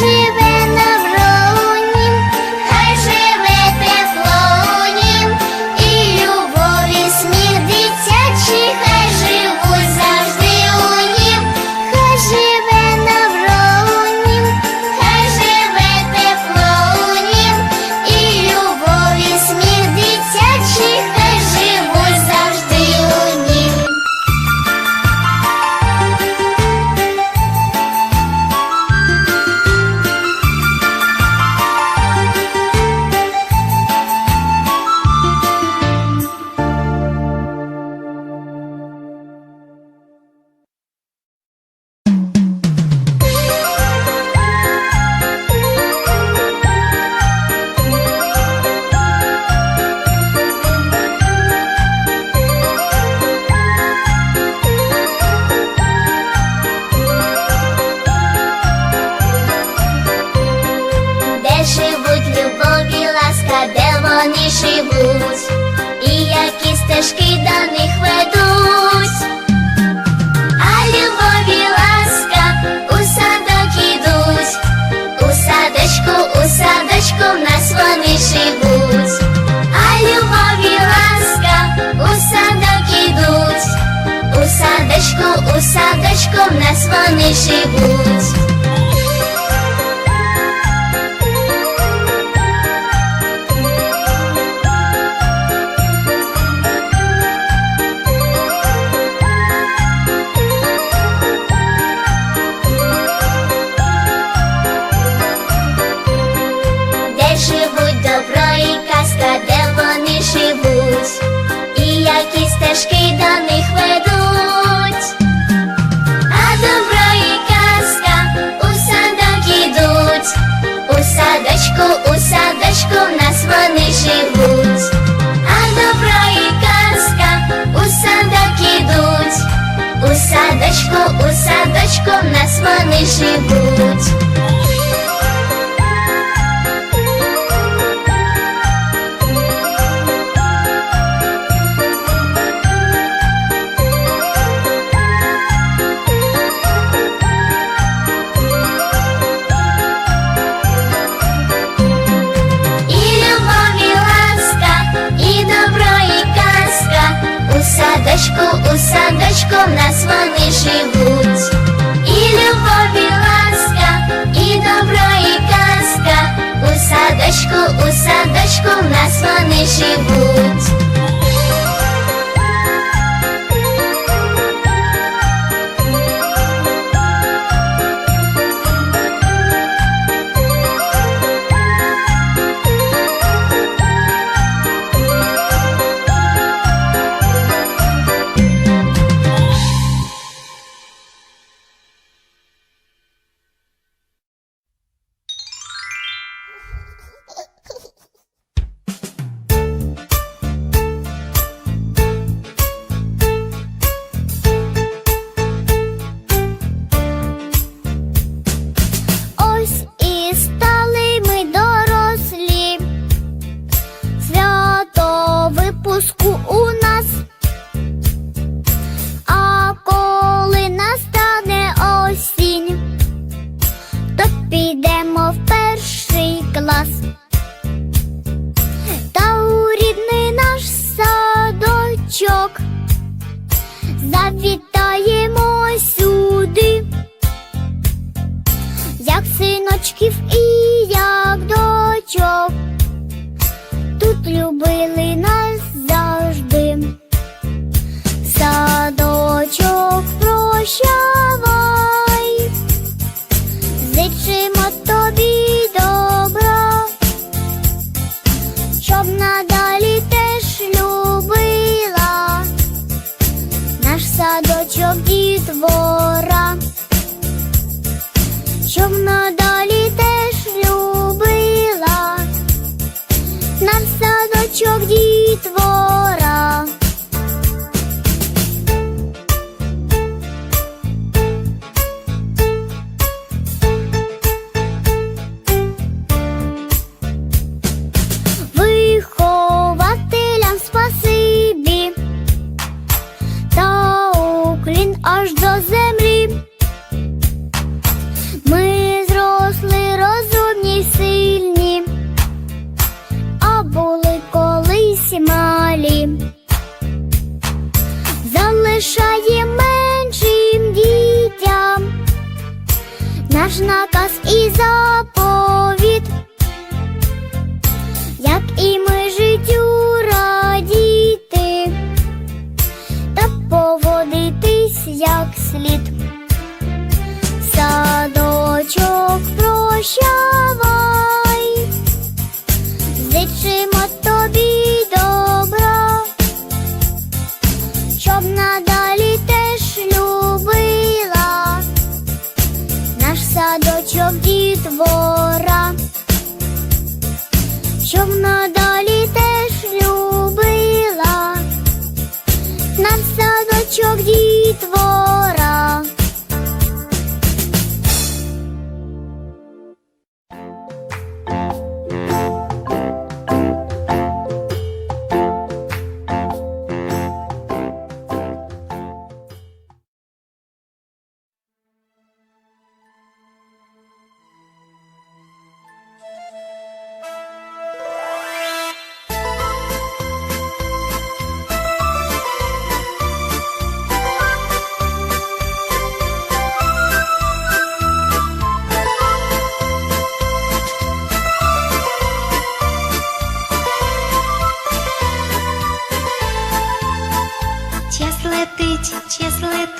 Sleep. Стежки до них ведуть. А любові ласка у садок ідуть, у садочку, у садочку в нас вони живуть. А любові ласка у садок ідуть, у садочку, у садочку в нас вони живуть. Які стежки до них ведуть. А добро і казка у садок ідуть, у садочку, у садочку в нас вони живуть. А добро і казка у садок ідуть, у садочку, у садочку в нас вони живуть. Садочку в нас вони живуть. І любов, і ласка, і добро, і казка, у садочку, у садочку в нас вони живуть. Клас. Та у рідний наш садочок завітаємо сюди як синочків і як дочок. Тут любили садочок дітвора щоб надалі теж любила нам садочок дітвора. слід. Садочок прощавай, зичимо тобі добра, щоб надалі теж любила. Наш садочок дітвора, щоб надалі теж любила. Наш садочок дітвора. Yes, little.